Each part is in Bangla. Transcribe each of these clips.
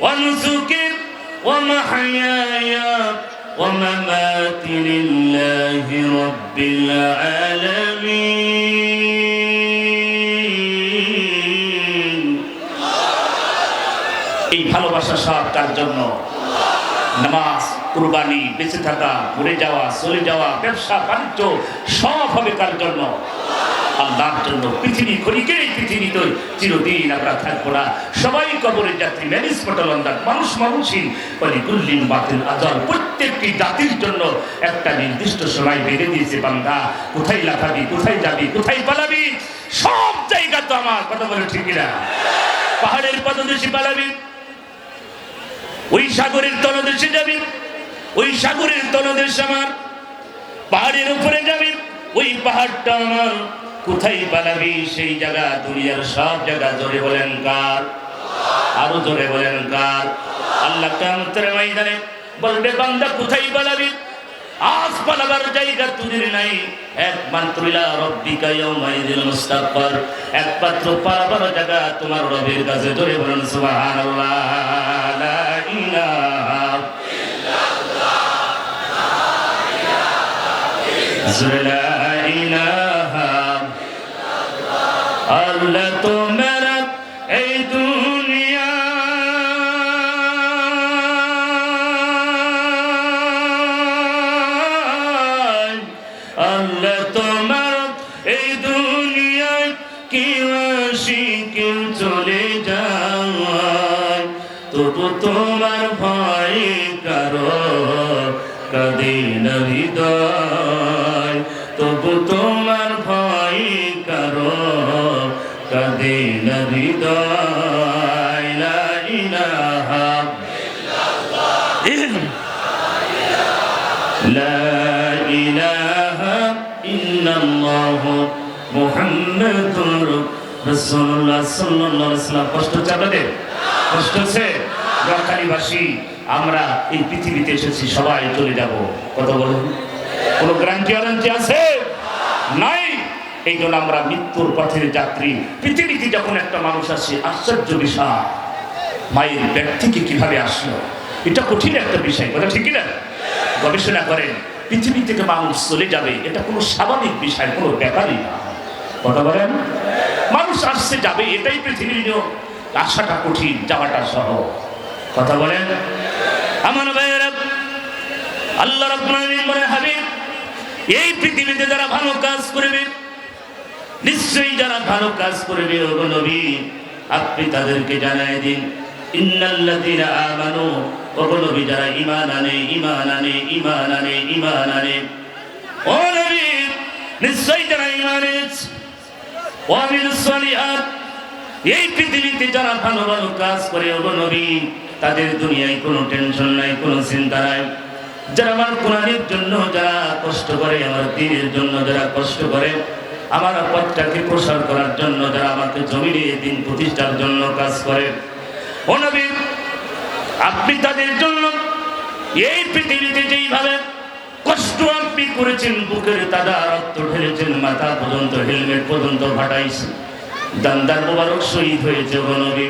ونسكي ومحياي ومماتي لله رب العالمين এই ভালোবাসা সব তার জন্য নামাজ কুরবানি বেঁচে থাকা মরে যাওয়া চলে যাওয়া ব্যবসা বাণিজ্য সব হবে কার জন্য আল্লাহর জন্য পৃথিবী খনিকে এই পৃথিবীতে চিরদিন আমরা থাকব না। সবাই কবরের যাত্রী ম্যানেজ পটলন্দার মানুষ মানুষই বলি কুল্লিম বাতিল আজল। প্রত্যেকটি জাতির জন্য একটা নির্দিষ্ট সময় বেঁধে দিয়েছে বান্দা। কোথায় লাফাবি, কোথায় যাবি, কোথায় পালাবি? সব জায়গা তো আমার, কথা বলে ঠিক না পাহাড়ের পদদেশে পালাবি। ওই সাগরের তলদেশে যাবি। ওই সাগরের তলদেশ আমার। পাহাড়ের উপরে যাবি। ওই পাহাড়টা আমার। কোথায় পালাবি সেই জায়গা? দুনিয়ার সব জায়গা জোরে বলেন কার? আরও জোরে বলেন কার? আল্লাহ কামতের ময়দানে বলবে, বান্দা, কোথায় পালাবি? আজ পালাবার জায়গা তুলির নাই। একমাত্র রব্বিকা ইয়াউমাইযিল মুস্তাকবার। একমাত্র পালাবার জায়গা তোমার রবের কাছে। জোরে বলেন, সুবহানাল্লাহ, লা ইলাহা জোরে, লা ইলাহা আল্লাহ তোমার এই দুনিয়া। আল্লাহ তোমার এই দুনিয়ায় কি কেউ চলে যায়। তবু তোমার ভয় কারও কদিন হৃদয়। ইল্লাল্লাহ মুহাম্মাদুর রাসূলুল্লাহ সাল্লাল্লাহু আলাইহি কষ্ট হচ্ছে কষ্ট আমরা এই পৃথিবীতে এসেছি, সবাই চলে যাব। কথা বলেন। কোনো গ্যারান্টি ওয়ারান্টি আছে? নাই। এই জন্য আমরা মৃত্যুর পথের যাত্রী। পৃথিবীতে যখন একটা মানুষ আসে, আশ্চর্য বিষয়। মায়ের ব্যক্তিকে কীভাবে আসলো? এটা কঠিন একটা বিষয়, কথা ঠিক না গবেষণা করেন। পৃথিবী থেকে মানুষ চলে যাবে, এটা কোনো স্বাভাবিক বিষয়, কোনো ব্যাপারই না। কথা বলেন? মানুষ আসছে, যাবে, এটাই পৃথিবীর নিয়ম। আসাটা কঠিন, যাওয়াটা সহ কথা বলেন? আমার ভাইয়েরা, আল্লাহ রব্বানি মনে হবে এই পৃথিবীতে যারা ভালো কাজ করবে, নিশ্চয়ই যারা ভালো কাজ করবে ও নবী, আপনি তাদেরকে জানাই দিন, ইন্নাল্লাযীনা আমানু ও নবী যারা ঈমান আনে ঈমান আনে ঈমান আনে ঈমান আনে। ও নবী, নিশ্চয়ই যারা এনেছে। ও এই পৃথিবীতে যারা ভালো ভালো কাজ করে, ও নবী, তাদের দুনিয়ায় কোনো টেনশন নাই, কোনো চিন্তা নাই। যারা আমার কোরআনের জন্য যারা কষ্ট করে, আমার দিনের জন্য যারা কষ্ট করে, আমার পথটাকে প্রসার করার জন্য যারা আমাকে জমিনে দিন প্রতিষ্ঠার জন্য কাজ করে। ও নবী আপনি তাদের জন্য এই পৃথিবীতে যেইভাবে কষ্ট আপনি করেছেন, বুকের তাজা রক্ত ঢেলেছেন, মাথা পর্যন্ত হেলমেট পর্যন্ত ফাটাইছেন দান্দার মোবারক শহীদ হয়েছে নবী।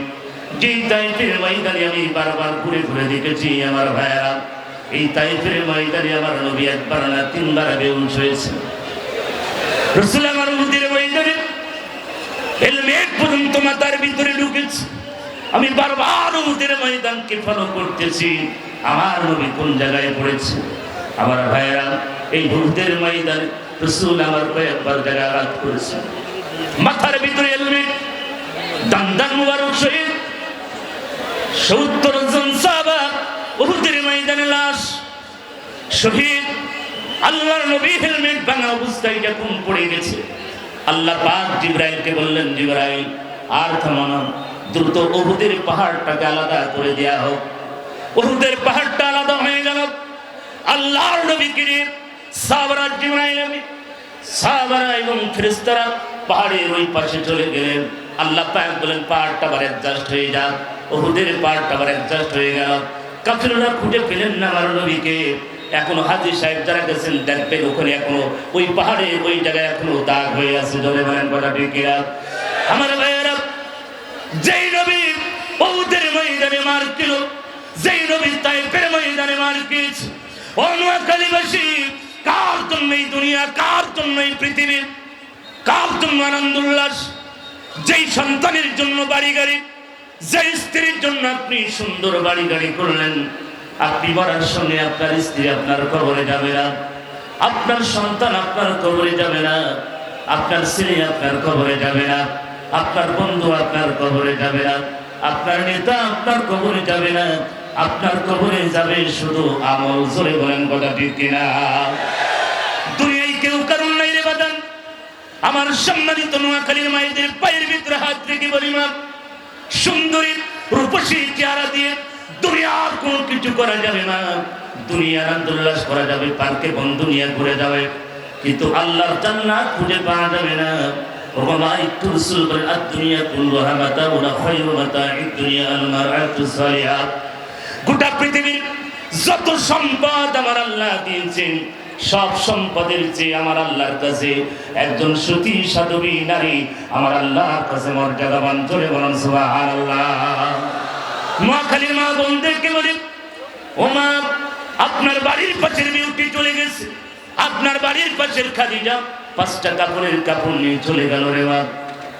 যেই তাইফের ময়দানে আমি বারবার ঘুরে ঘুরে দেখেছি আমার ভাইয়েরা, এই তাইফের ময়দানে আমার নবী একবার না তিনবার বেউস হয়েছে। রসুল আমার উহুদের ময়দানে হেলমেট পর্যন্ত মাথার ভিতরে ঢুকেছে। আমি বারবার উহুদের ময়দানকে ফলো করতেছি। আমার নবী কোন জায়গায় পড়েছে? আমার ভাইয়েরা, এই উহুদের ময়দানে রসুল আমার কয়েকবার জায়গায় আঘাত করেছে। মাথার ভিতরে হেলমেট দান্দান মুবারক শহীদ সত্তর জন সাহাবা উহুদের ময়দানে লাশ শহীদ। আল্লাহর নবী হেলমেট ভাঙা অবস্থায় যখন পড়ে গেছে, আল্লাহ পাক জিব্রাইলকে বললেন, জিব্রাইল, আর থামানো দ্রুত উহুদের পাহাড়টাকে আলাদা করে দেয়া হোক। উহুদের পাহাড়টা আলাদা হয়ে গেল। আল্লাহর নবীকে জিব্রাইল নবী সাহাবারা এবং ফেরেশতারা পাহাড়ের ওই পাশে চলে গেলেন। আল্লাহ পাক বলেন, পাহাড়টা আবার অ্যাডজাস্ট হয়ে যাক। উহুদের পাহাড়টা আবার অ্যাডজাস্ট হয়ে গেল। কাফিররা খুঁজে পেলেন না আমার নবীকে। এখনও হাজির সাহেব যারা গেছেন, দেখবেন ওখানে এখনও ওই পাহাড়ে ওই জায়গায় এখনও দাগ হয়ে আছে। জলে বলেন টিকিরা আমার ভাইয়েরা যেই নবী বৌদ্ধের ময়দানে মার কিলো পেয়েছে ও নোয়াখালীবাসী কার জন্য এই দুনিয়া, কার জন্য এই পৃথিবী? কার জন্য আনন্দ উল্লাস? যেই সন্তানের জন্য বাড়ি গাড়ি যে স্ত্রীর জন্য আপনি সুন্দর বাড়ি গাড়ি করলেন, আপনি মরার সঙ্গে আপনার স্ত্রী আপনার কবরে যাবে না। আপনার সন্তান আপনার কবরে যাবে না, আপনার ছেলে আপনার কবরে যাবে না। আপনার বন্ধু আপনার কবরে যাবে না। আপনার নেতা আপনার কবরে যাবে না। আপনার কবরে যাবে শুধু আমল। জোরে বলেন কথা ঠিক কিনা? দুনিয়ায় কেউ কারণ নাই রে বাদান। আমার সম্মানিত নোয়াখালীর মায়েদের পায়ের ভিতরে হাত রেখে বলি মা, সুন্দরী রূপসী চেহারা দিয়ে দুনিয়ার কোনো কিছু করা যাবে না। দুনিয়ার আন্দোল্লাস করা যাবে, পার্কে বন্ধু নিয়ে ঘুরে যাবে। কিন্তু আল্লাহর জান্নাত খুঁজে পাওয়া যাবে না। وما ترسل بل الدنيا كلها متاع خير متاع الدنيا المرأة الصالحة গোটা পৃথিবীর যত সম্পদ আমার আল্লাহ দিয়েছেন সব সম্পদের চেয়ে আমার আল্লাহর কাছে একজন সতী সাধবী নারী আমার আল্লাহর কাছে মর্যাদাবান চলে বলেন সুবহানাল্লাহ নোয়াখালীর মা বোনদেরকে বলি ও মা আপনার বাড়ির পাশের বিউটি চলে গেছে আপনার বাড়ির পাশের খাদিজা পাঁচটা কাপড়ের কাপড় নিয়ে চলে গেল রে মা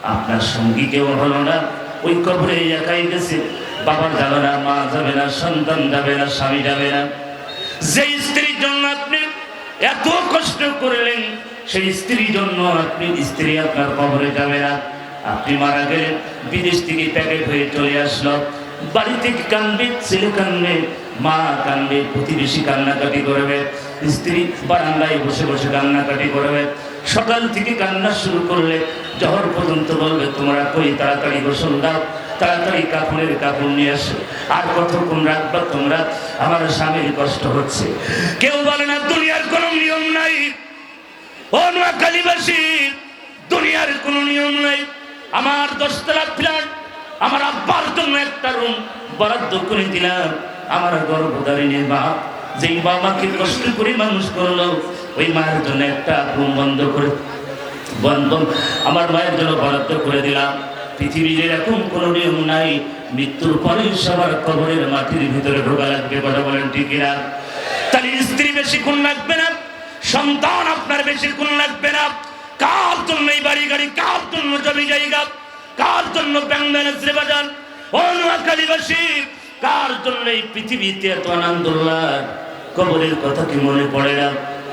আপনার সঙ্গী কেউ হলো না। ওই কবরে একাই গেছে। বাবা যাবে না, মা যাবে না, সন্তান যাবে না, স্বামী যাবে না। যে স্ত্রীর জন্য আপনি এত কষ্ট করলেন, সেই স্ত্রীর জন্য আপনি স্ত্রী আপনার কবরে যাবে না। আপনি মারা গেলেন বিদেশ থেকে প্যাকেট হয়ে চলে আসলো। বাড়ি থেকে কানবে, ছেলে কানবে, মা কানবে, প্রতিবেশী কান্নাকাটি করবে। স্ত্রী বারান্দায় বসে বসে কান্নাকাটি করবে। সকাল থেকে কান্না শুরু করলে জহর পর্যন্ত বলবে, তোমরা কই? তাড়াতাড়ি গোসল দাও, তাড়াতাড়ি কাপড়ের কাপড় নিয়ে আসো। আর কতক্ষণ রাখবা তোমরা? আমার স্বামীর কষ্ট হচ্ছে। কেউ বলে না, দুনিয়ার কোনো নিয়ম নাই। ও নোয়াখালীবাসী, দুনিয়ার কোনো নিয়ম নাই। আমার দশতলা ফ্ল্যাট, আমার আব্বার জন্য একটা রুম বরাদ্দ করে দিলাম। আমার গর্ভধারিণী মা যেই বাবাকে কষ্ট করে মানুষ করল, ওই মায়ের জন্য একটা রুম বন্ধ করে, বন্ধ। আমার মায়ের জন্য বরাদ্দ করে দিলাম। পৃথিবীর এরকম কোনো নিয়ম নাই। মৃত্যুর পরে সবার কবরের মাটির ভিতরে ঢোকা লাগবে, কথা বলেন ঠিক না তাহলে স্ত্রী বেশি কোন লাগবে না? সন্তান আপনার বেশি কোন লাগবে না? কার জন্য এই বাড়ি গাড়ি? কার জন্য জমি জায়গা? কার জন্য ব্যাংক ব্যালেন্স রে বাজার? ও নোয়াখালীবাসী কার জন্য এই পৃথিবীতে এত আনন্দ কবরের কথা কি মনে পড়ে না?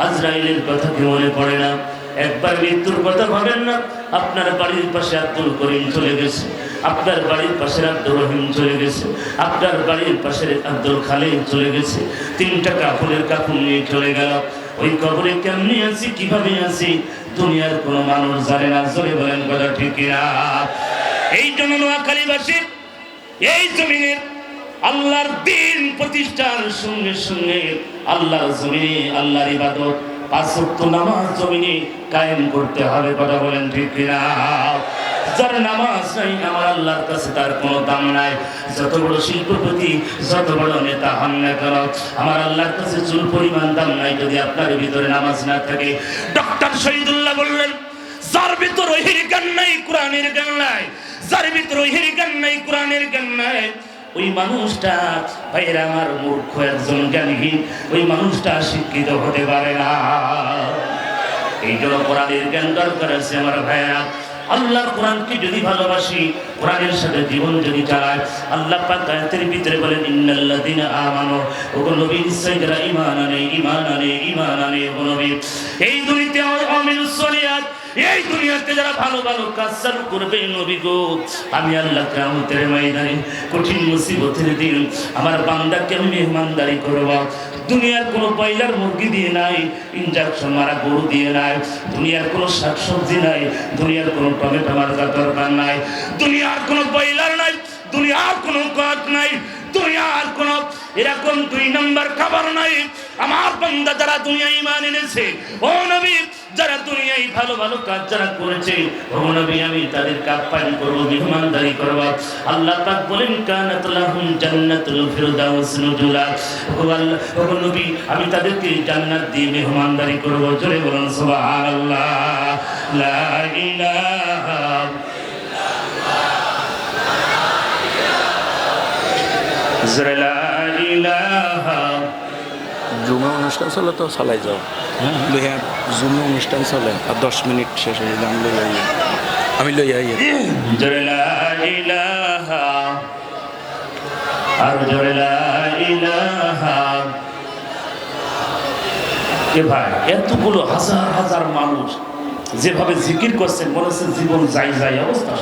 আজরাইলের কথা কি মনে পড়ে না? একবার মৃত্যুর কথা ভাবেন না? আপনার বাড়ির পাশে আব্দুল করিম চলে গেছে। আপনার বাড়ির পাশে আব্দুল রহিম চলে গেছে। আপনার বাড়ির পাশে আব্দুল খালিদ চলে গেছে। তিনটা কাপড়ের কাপড় নিয়ে চলে গেল। ওই কবরে কেমনি আছি, কীভাবে আছি? দুনিয়ার কোনো মানুষ জানে না। চলে বলেন কথা ঠিক এই জন্য নোয়াখালীবাসী, এই জমিনের আল্লাহর দিন প্রতিষ্ঠার সঙ্গে সঙ্গে আল্লাহর জমিনে আল্লাহর ইবাদত, পাঁচ ওয়াক্ত নামাজ জমিনে কায়েম করতে হবে, কথা বলেন ঠিক কিনা? যার নামাজ নাই, আমার আল্লাহর কাছে তার কোনো দাম নাই। যত বড় শিল্পপতি, যত বড় নেতা হন না কেন, আমার আল্লাহর কাছে চুল পরিমাণ দাম নাই, যদি আপনার ভিতরে নামাজ না থাকে। ডক্টর শহীদুল্লাহ বললেন, যার ভিতর ওহির জ্ঞান নাই, কোরআনের জ্ঞান নাই। যার ভিতর ওহির জ্ঞান নাই, কোরআনের জ্ঞান নাই। ওই মানুষটা ভাইরা আমার মূর্খ একজন জ্ঞানহীন, ওই মানুষটা শিক্ষিত হতে পারে না। এই জন্য কোরআনের জ্ঞান দরকার আছে আমার ভাইয়া আল্লাহর কোরআনকে যদি ভালোবাসি, কোরআনের সাথে জীবন যদি চালায় আল্লাহ পাক আয়াতের ভিতরে বলেন, ইন্নাল্লাযিনা আমানু। ওগো নবী যারা ঈমান আনে ঈমান আনে ঈমান আনে, ওগো নবী। এই দুনিয়াতে আমিলুস সলিহাত, এই দুনিয়াতে যারা ভালো ভালো কাজ চালু করবে, নবী গো, আমি আল্লাহ কিয়ামতের ময়দানে কঠিন মুসিবতের দিন আমার বান্দাকে মেহমানদারি করব। দুনিয়ার কোনো পয়লার মুরগি দিয়ে নাই ইনজেকশন মারা গরু দিয়ে নাই, দুনিয়ার কোনো শাকসবজি নাই, দুনিয়ার কোনো টমেটো মার্কা দরকার নাই, দুনিয়ার কোনো পয়লার নাই, দুনিয়ার কোনো কাক নাই, দুনিয়ার কোনো এরকম দুই নম্বর খাবার নাই আমার বান্দা যারা দুনিয়া ইমান এনেছে, ও নবী, যারা দুনিয়ায় ভালো ভালো কাজ যারা করেছে, ও নবী, আমি তাদের কাপ্পায়ন করব, মেহমানদারি করব। আল্লাহ পাক বলেন, কানাত লাহুম জান্নাতুল ফিরদাউস নুজুলা। ও আল্লাহ, ও নবী, আমি তাদেরকে জান্নাত দিয়ে মেহমানদারি করব। জোরে বলুন, সুবহানাল্লাহ। লা ইলাহা জোরে লা ইলাহা জুমে অনুষ্ঠান চলে তো চালাই যাও। হ্যাঁ লইয়া জুমে অনুষ্ঠান চলে আর দশ মিনিট শেষ হয়ে যাম লই আই আমি লই এ ভাই এতগুলো হাজার হাজার মানুষ যেভাবে জিকির করছেন মনে হচ্ছে জীবন যাই যাই অবস্থা।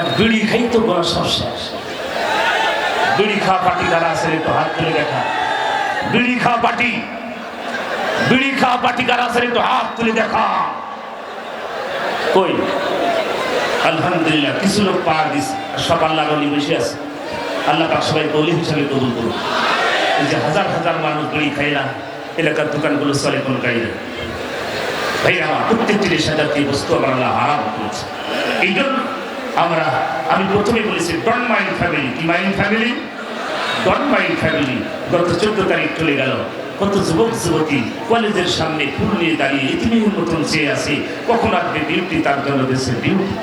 এক বিড়ি খাই তো গোড়া সব শেষ। বিড়ি খাওয়া পার্টি যারা আছে একটু হাত তুলে দেখা। বিড়ি খাওয়া পার্টি বিড়ি যারা আছে একটু হাত তুলে দেখা। কই? আলহামদুলিল্লাহ, কিছু লোক পার দিস আল্লাহ বসে আছে। আল্লাহ পাক সবাই হিসাবে কবুল করুন এই যে হাজার হাজার মানুষ বিড়ি খায় না, এলাকার দোকানগুলো চলে কোন গাড়ি না। ভাই আমার প্রত্যেকটি সাজাতি বস্তু আমার আল্লাহ হারাম করেছে? এই জন্য আমরা, আমি প্রথমে বলেছি ডন মাইন্ড ফ্যামিলি কি ফ্যামিলি মাইন্ড ফ্যামিলি গত চোদ্দ তারিখ চলে গেল। কত যুবক, যুবতী কলেজের সামনে ফুল নিয়ে দাঁড়িয়ে ইতিমের মতন চেয়ে আছে। কখন আসবে ডিউটি তার জন্য দেশের ডিউটি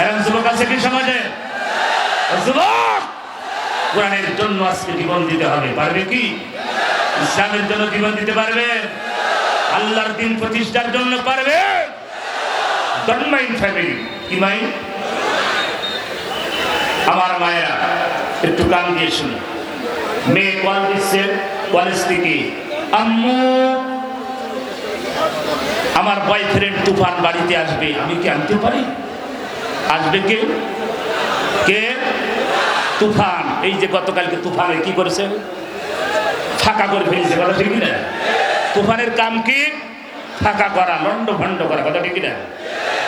এরকম যুবক আছে কি সমাজে? যুবক! কোরআনের জন্য আজকে জীবন দিতে হবে। পারবে কি? ইসলামের জন্য জীবন দিতে পারবে? আল্লাহর দিন প্রতিষ্ঠার জন্য পারবে? Don't mind family. কি মাইন্ড আমার মায়েরা। একটু কান দিয়ে শুনে। মেয়ে কল দিচ্ছে কলেজ থেকে আম্মু, আমার বয়ফ্রেন্ড তুফান বাড়িতে আসবে। আমি কি আনতে পারি? আসবে কে? কে? তুফান। এই যে গতকালকে তুফানে কি করেছে? ফাঁকা করে ফেলেছে কথা ঠিক না তুফানের কাম কি? ফাঁকা করা লন্ড ভন্ড করা, কথা ঠিক না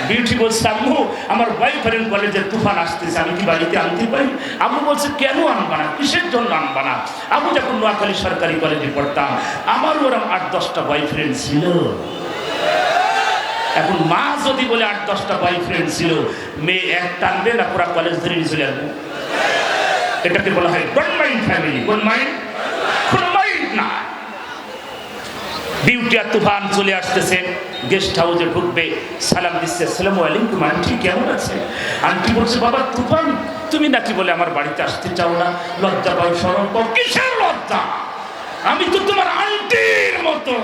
বিউটি বলছে আম্মু আমার বয়ফ্রেন্ড বলে যে তুফান আসতেছে, আমি কি বাড়িতে আনতে পারি? আম্মু বলছে, কেন আনবা না? কিসের জন্য আনবা না? আমি যখন নোয়াখালী সরকারি কলেজে পড়তাম আমার ওরকম আট, দশটা বয়ফ্রেন্ড ছিল। এখন মা যদি বলে আট, দশটা বয়ফ্রেন্ড ছিল, মেয়ে এক টানবে না, পুরা কলেজ ধরে নিয়ে চলে আসবে। এটাকে বলা হয় কোন মাইন্ড ফ্যামিলি কোন মাইন্ড কোন মাইন্ড না। বিউটি আর তুফান চলে আসতেছে গেস্ট হাউসে ঢুকবে, সালাম দিচ্ছে, আসসালামু আলাইকুম, আন্টি, কেমন আছে আন্টি বলছে, বাবা, তুফান, তুমি নাকি বলে আমার বাড়িতে আসতে চাও না? লজ্জা পাও সরম পাও, কিসের লজ্জা? আমি তো তোমার আন্টির মতো।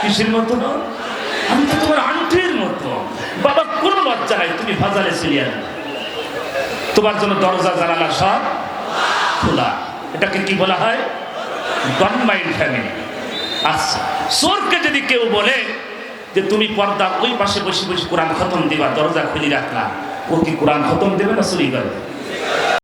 কিসের মতো? না আমি তো তোমার আন্টির মতো। বাবা, কোনো লজ্জা নাই, তুমি ভাজালে সিরিয়াল তোমার জন্য দরজা, জানালা সব খোলা। এটাকে কি বলা হয়? ডন মাইন্ড ফ্যামিলি আচ্ছা যদি কেউ বলে যে তুমি পর্দা ওই পাশে বসে বসে কোরআন খতম দিবা, দরজা খুলি রাখলা, ও কি কোরআন খতম দেবে না চুরি করবে?